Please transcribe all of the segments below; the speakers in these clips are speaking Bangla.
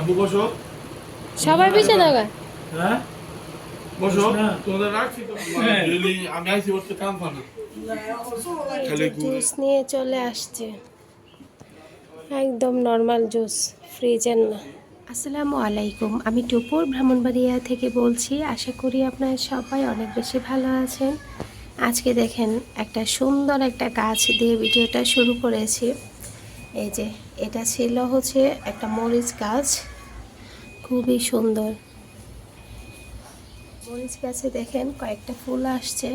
আম্মু বসো। সবাই পিছিয়ে থাকা হ্যাঁ? বসো। তোমাদের রাখছি তো। আমি আইসি করতে কাম পাবো জুস নিয়ে চলে আসছে। একদম নর্মাল জুস ফ্রিজের না। আসসালামু আলাইকুম। আমি টুপুর ব্রাহ্মণবাড়িয়া থেকে বলছি। আশা করি আপনারা সবাই অনেক বেশি ভালো আছেন। আজকে দেখেন একটা সুন্দর একটা গাছ দিয়ে ভিডিওটা শুরু করেছি। এই যে এটা ছিল হচ্ছে একটা মরিচ গাছ। খুবই সুন্দর। মরিচ গাছে দেখেন কয়েকটা ফুল আসছে।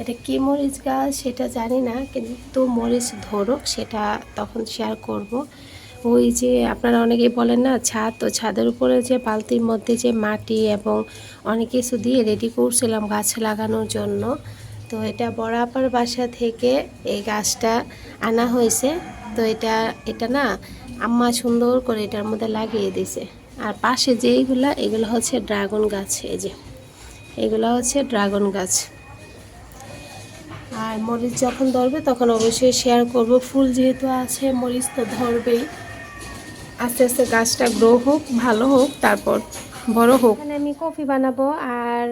এটা কি মরিচ গাছ সেটা জানি না, কিন্তু মরিচ ধরুক সেটা তখন শেয়ার করব। ওই যে আপনারা অনেকেই বলেন না, ছাদ, তো ছাদের উপরে যে বালতির মধ্যে যে মাটি এবং অনেক কিছু দিয়ে রেডি করছিলাম গাছ লাগানোর জন্য। তো এটা বড়াপার বাসা থেকে এই গাছটা আনা হয়েছে। তো এটা এটা না আম্মা সুন্দর করে এটার মধ্যে লাগিয়ে দিছে আর পাশে যেইগুলা, এগুলো হচ্ছে ড্রাগন গাছ, এই যে। এগুলো হচ্ছে ড্রাগন গাছ। আর মরিচ যখন ধরবে, তখন অবশ্যই শেয়ার করব। ফুল যেহেতু আছে, মরিচ তো ধরবেই। আস্তে আস্তে গাছটা গ্রো হোক, ভালো হোক, তারপর বড় হোক। এখানে আমি কফি বানাবো আর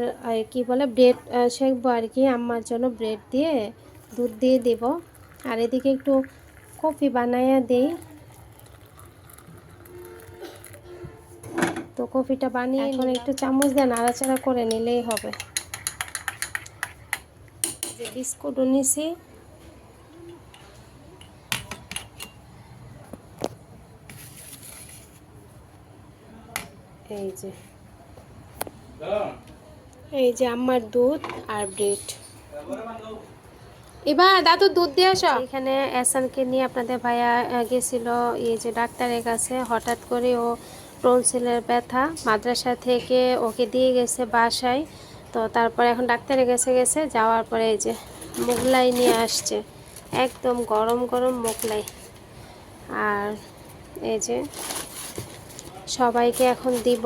কি বলে ব্রেড শেখবো আর কি, আম্মার জন্য ব্রেড দিয়ে, দুধ দিয়ে দেব। আর এদিকে একটু কফি বানাইয়া দিই। তো কফিটা বানিয়ে এখন একটু চামচ দিয়ে নাড়াচাড়া করে নিলেই হবে। যে বিস্কুটও নিছি। এই যে। এই যে আমার দুধ আর ব্রেড। এবার দাদু দুধ দিয়ে আসো। এখানে এসানকে নিয়ে আপনাদের ভাইয়া গেছিল এই যে ডাক্তারের কাছে হঠাৎ করে ও টনসিলের ব্যথা। মাদ্রাসা থেকে ওকে দিয়ে গেছে বাসায়। তো তারপরে এখন ডাক্তারের কাছে গেছে। যাওয়ার পরে এই যে মোগলাই নিয়ে আসছে। একদম গরম গরম মোগলাই। আর এই যে সবাইকে এখন দিব।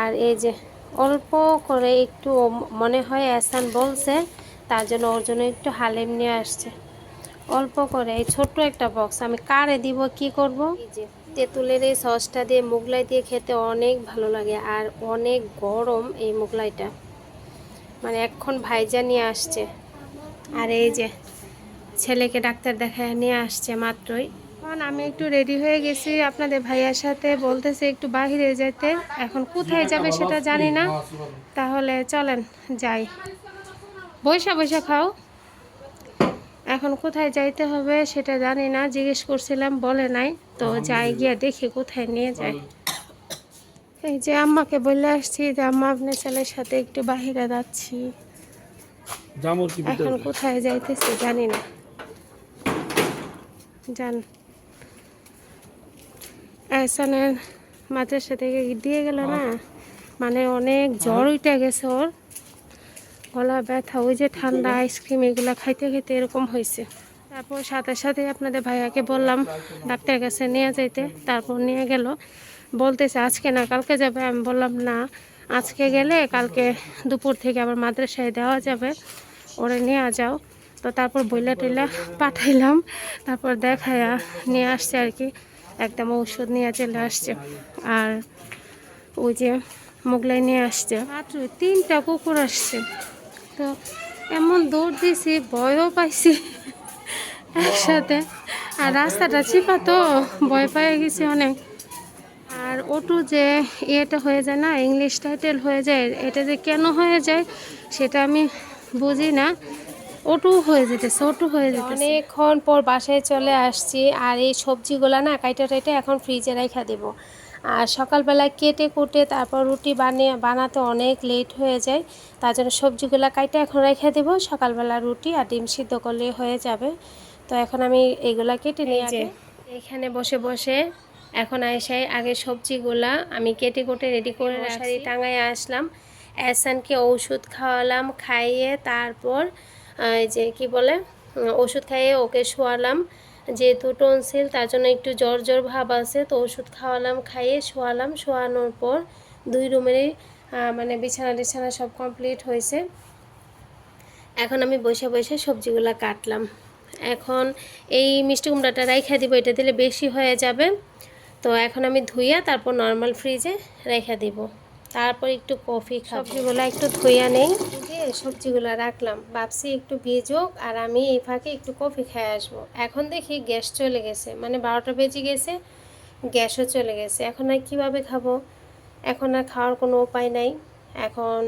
আর এই যে অল্প করে একটু মনে হয় এসান বলছে, তার জন্য ওর জন্য একটু হালিম নিয়ে আসছে। অল্প করে, এই ছোট্ট একটা বক্স আমি কারে দিব, কি করব? এই যে তেঁতুলের এই সসটা দিয়ে মোগলাই দিয়ে খেতে অনেক ভালো লাগে আর অনেক গরম এই মোগলাইটা। মানে এখন ভাইজা নিয়ে আসছে। আর এই যে ছেলেকে ডাক্তার দেখায় নিয়ে আসছে মাত্রই। এখন আমি একটু রেডি হয়ে গেছি আপনাদের ভাইয়ার সাথে, বলতেছে একটু বাহিরে যেতে। এখন কোথায় যাবে সেটা জানি না। তাহলে চলেন, যাই। বৈশা বৈশা খাও। এখন কোথায় যাইতে হবে সেটা জানি না জিজ্ঞেস করছিলাম বলে নাই। তো যাই গিয়া দেখি কোথায় নিয়ে যায়। এই যে আম্মাকে বলে আসছি যে আম্মা আপনার ছেলের সাথে একটু বাহিরে যাচ্ছি। এখন কোথায় যাইতেছে জানি না। জান এহসানের মাদ্রাসা থেকে দিয়ে গেল না? মানে অনেক জ্বর উঠে গেছে ওর। গলা ব্যথা ওই যে ঠান্ডা আইসক্রিম এগুলো খাইতে খাইতে এরকম হয়েছে। তারপর সাথে সাথে আপনাদের ভাইয়াকে বললাম ডাক্তারের কাছে নিয়ে যাইতে। তারপর নিয়ে গেল। বলতেছে আজকে না কালকে যাবে? আমি বললাম না আজকে গেলে কালকে দুপুর থেকে আবার মাদ্রাসায় দেওয়া যাবে। ওরে নিয়ে যাও। তো তারপর বইলা টইলা পাঠাইলাম। তারপর দেখায়া নিয়ে আসছে আর কি। একদম ঔষধ নিয়ে চলে আসছে। আর ওই যে মোগলাই নিয়ে আসছে। মাত্র তিনটা কুকুর আসছে। তো এমন দৌড় দিয়েছি, ভয়ও পাইছি একসাথে। আর রাস্তাটা চিপা তো, ভয় পেয়ে গেছি অনেক। আর ওটু যে ইয়েটা হয়ে যায় না, ইংলিশ টাইটেল হয়ে যায়, এটা যে কেন হয়ে যায় সেটা আমি বুঝি না। ওটু হয়ে যেতেছে ওটু হয়ে যেতেছে। অনেকক্ষণ পর বাসায় চলে আসছি, আর এই সবজিগুলো না কাইটা টাইটা এখন ফ্রিজে রেখা দেবো। আর সকালবেলা কেটে কুটে তারপর রুটি বানিয়ে বানাতে অনেক লেট হয়ে যায়। তার জন্য সবজিগুলো কাইটা এখন রেখে দেবো। সকালবেলা রুটি আর ডিম সিদ্ধ করলে হয়ে যাবে। তো এখন আমি এইগুলা কেটে নিয়ে যে। এখানে বসে বসে এখন এসে আগে সবজিগুলা আমি কেটে কুটে রেডি করে মশারি টাঙায় আসলাম। অ্যাসানকে ওষুধ খাওয়ালাম খাইয়ে তারপর এই যে কি বলে ওষুধ খাইয়ে ওকে শোয়ালাম। যেহেতু টনসিল তার জন্য একটু জ্বর জ্বর ভাব আছে, তো ওষুধ খাওয়ালাম, খাইয়ে শোয়ালাম। শোয়ানোর পর দুই রুমেরই মানে বিছানা টিছানা সব কমপ্লিট হয়েছে। এখন আমি বসে বসে সবজিগুলো কাটলাম। এখন এই মিষ্টি কুমড়াটা রাইখা দিব, এটা দিলে বেশি হয়ে যাবে। তো এখন আমি ধুইয়া তারপর নর্মাল ফ্রিজে রেখে দিব। তারপর একটু কফি সবজিগুলো একটু ধুইয়া নেই। সবজিগুলো রাখলাম। ভাবছি একটু ভিজুক আর আমি এই ফাঁকে একটু কফি খেয়ে আসব। এখন দেখি গ্যাস চলে গেছে। মানে বারোটা বেজে গেছে, গ্যাসও চলে গেছে। এখন আর কীভাবে খাব? এখন আর খাওয়ার কোনো উপায় নাই। এখন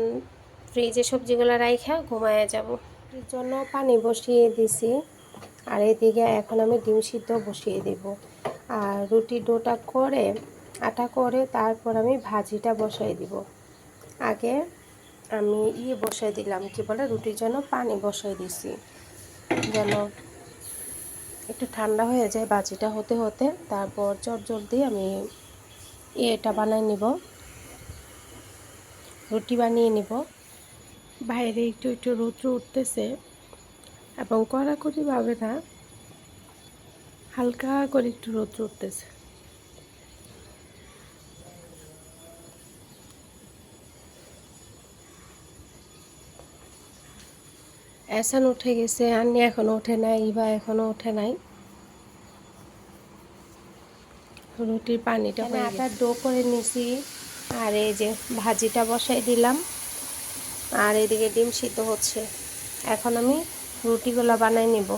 ফ্রিজে সবজিগুলো রাইখা ঘুমায় যাব। জন্য পানি বসিয়ে দিছি। আর এদিকে এখন আমি ডিম সিদ্ধ বসিয়ে দেব। আর রুটি ডোটা করে, আটা করে তারপর আমি ভাজিটা বসাই দিব। আগে আমি ইয়ে বসাই দিলাম, কি বলে, রুটির জন্য পানি বসাই দিছি। যেন একটু ঠান্ডা হয়ে যায় বাজিটা হতে হতে, তারপর চট দিয়ে আমি ইয়েটা বানাই নিব। রুটি বানিয়ে নিব। বাইরে একটু একটু রৌদ্র উঠতেছে এবং কড়াকড়িভাবে না হালকা করে একটু রৌদ্র উঠতেছে। এসান উঠে গেছে আন্নি এখনও ওঠে নাই ইবা এখনও ওঠে নাই। রুটির পানিটা আটার ডো করে নিছি আর এই যে ভাজিটা বসাই দিলাম আর এদিকে ডিম সিদ্ধ হচ্ছে। এখন আমি রুটিগুলো বানাই নিব।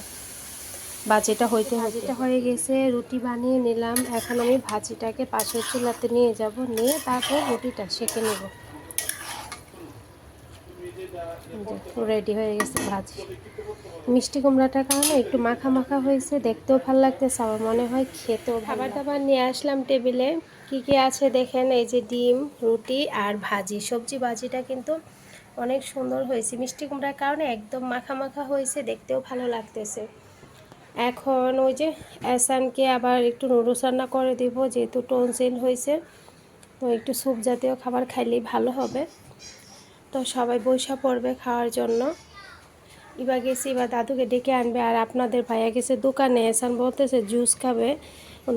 ভাজিটা হইতে। ভাজিটা হয়ে গেছে রুটি বানিয়ে নিলাম। এখন আমি ভাজিটাকে পাশের চুলাতে নিয়ে যাব নিয়ে তারপর রুটিটা সেঁকে নেব। রেডি হয়ে গেছে ভাজি। মিষ্টি কুমড়াটার কারণে একটু মাখা মাখা হয়েছে দেখতেও ভালো লাগতেছে আমার মনে হয় খেতেও খাবার দাবার নিয়ে আসলাম টেবিলে। কি কি আছে দেখেন এই যে ডিম রুটি আর ভাজি। সবজি ভাজিটা কিন্তু অনেক সুন্দর হয়েছে। মিষ্টি কুমড়ার কারণে একদম মাখা মাখা হয়েছে দেখতেও ভালো লাগতেছে। এখন ওই যে অ্যাসানকে আবার একটু নুডলস রান্না করে দিব যেহেতু টনসিল হয়েছে তো একটু স্যুপ জাতীয় খাবার খাইলেই ভালো হবে। তো সবাই বৈশা পড়বে খাওয়ার জন্য। ইবা গেছি এবার দাদুকে ডেকে আনবে আর আপনাদের ভাইয়া গেছে দোকানে। এসান বলতেছে জুস খাবে।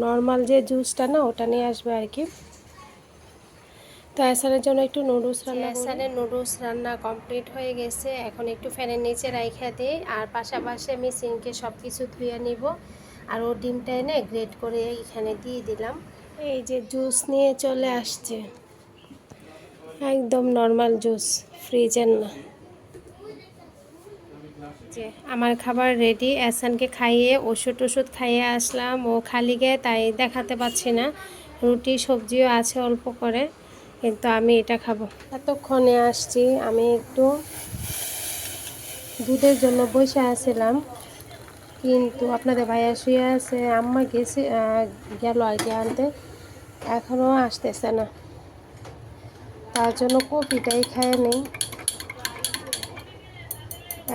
নর্মাল যে জুসটা না ওটা নিয়ে আসবে আর কি। তো এসানের জন্য একটু নুডলস রান্না এসানের নুডলস রান্না কমপ্লিট হয়ে গেছে। এখন একটু ফ্যানের নিচে রাইখা দিই আর পাশাপাশি আমি সিঙ্কে সব কিছু ধুয়ে নিব। আর ও ডিমটা এনে গ্রেট করে এখানে দিয়ে দিলাম। এই যে জুস নিয়ে চলে আসছে। একদম নর্মাল জুস ফ্রিজের না। যে আমার খাবার রেডি অ্যাসানকে খাইয়ে, ওষুধ টষুধ খাইয়ে আসলাম। ও খালি গিয়ে, তাই দেখাতে পাচ্ছি না। রুটি, সবজিও আছে অল্প করে, কিন্তু আমি এটা খাব। এতক্ষণে আসছি, আমি একটু দুধের জন্য বসে আসছিলাম কিন্তু আপনাদের ভাইয়া শুয়ে আছে, আম্মা গেছে গেল আর কি আনতে। এখনও আসতেছে না। তার জন্য কপিটাই খেয়ে নেই।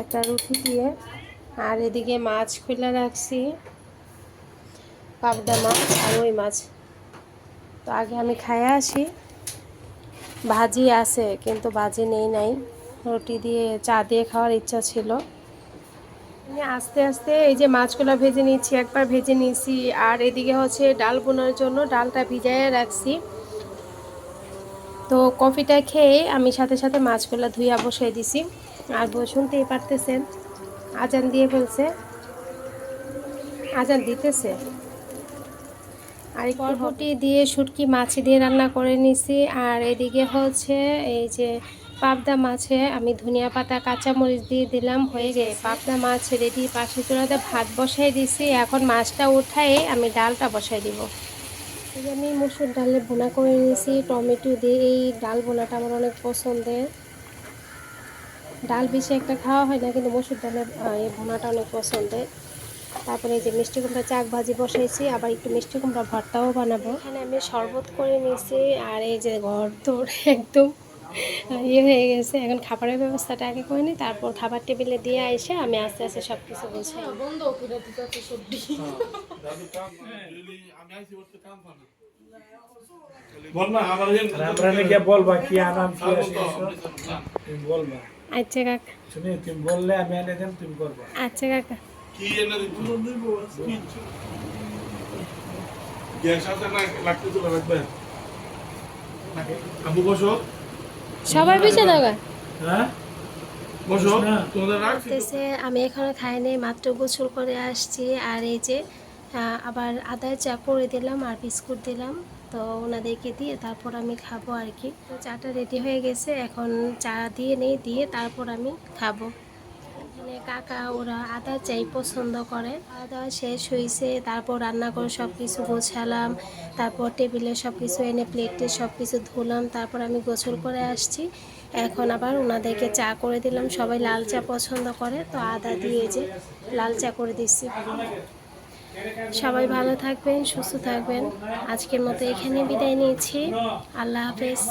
একটা রুটি দিয়ে। আর এদিকে মাছ খুলে রাখছি। পাবদা মাছ আর ওই মাছ। তো আগে আমি খাইয়ে আসি। ভাজি আছে, কিন্তু ভাজি নেই নাই। রুটি দিয়ে, চা দিয়ে খাওয়ার ইচ্ছা ছিল। আমি আস্তে আস্তে এই যে মাছগুলো ভেজে নিচ্ছি, একবার ভেজে নিয়েছি আর এদিকে হচ্ছে ডাল বোনার জন্য ডালটা ভিজাইয়ে রাখছি। তো কফিটা খেয়ে আমি সাথে সাথে মাছগুলো ধুইয়া বসাই দিছি। আর শুনতেই পারতেছেন আজান দিয়ে ফেলছে আজান দিতেছে। আর বরবটি দিয়ে শুটকি মাছ দিয়ে রান্না করে নিছি। আর এদিকে হচ্ছে এই যে পাবদা মাছে আমি ধনিয়া পাতা কাঁচামরিচ দিয়ে দিলাম হয়ে গেছে পাবদা মাছ রেডি পাশে চূড়াতে ভাত বসাই দিছি। এখন মাছটা উঠাই আমি ডালটা বসাই দিব। এই আমি মসুর ডালে বোনা করে নিয়েছি টমেটো দিয়ে। এই ডাল বোনাটা আমার অনেক পছন্দের। ডাল বেশি একটা খাওয়া হয় না, কিন্তু মসুর ডালে এই ভোনাটা অনেক পছন্দের। তারপরে এই যে মিষ্টি কুমড়া চাক ভাজি বসাইছি, আবার একটু মিষ্টি কুমড়া ভর্তাও বানাবো। এখানে আমি শরবত করে নিয়েছি, আর এই যে ঘর তোর একদম ইয়ে হয়ে গেছে। এখন খাবারের ব্যবস্থাটা আগে করে নিই তারপর খাবার টেবিলে দিয়ে এসে আমি আস্তে আস্তে সব কিছু বলছি। আচ্ছা কাকা। শুনি তুমি বললে আমি এনে দেন তুমি করবা। আচ্ছা কাকা। কি এনে গ্যাস আছে না লাগতে চলে রাখবে আবু বসো। সবার দাও হ্যাঁ? আমি এখনও খাইনি মাত্র গোসল করে আসছি। আর এই যে আবার আদার চা করে দিলাম আর বিস্কুট দিলাম। তো ওনাদেরকে দিয়ে তারপর আমি খাব আর কি। তো চাটা রেডি হয়ে গেছে এখন চা দিয়ে নেই দিয়ে তারপর আমি খাব। এখানে কাকা ওরা আদা চাই পছন্দ করে। আদা শেষ হয়েছে তারপর রান্না করে সব কিছু গোছালাম, তারপর টেবিলে সব কিছু এনে প্লেটে সব কিছু ধুলাম, তারপর আমি গোসল করে আসছি। এখন আবার ওনাদেরকে চা করে দিলাম, সবাই লাল চা পছন্দ করে, তো আদা দিয়ে যে লাল চা করে দিচ্ছি। সবাই ভালো থাকবেন, সুস্থ থাকবেন। আজকের মতো এখানে বিদায় নিয়েছি আল্লাহ হাফেজ।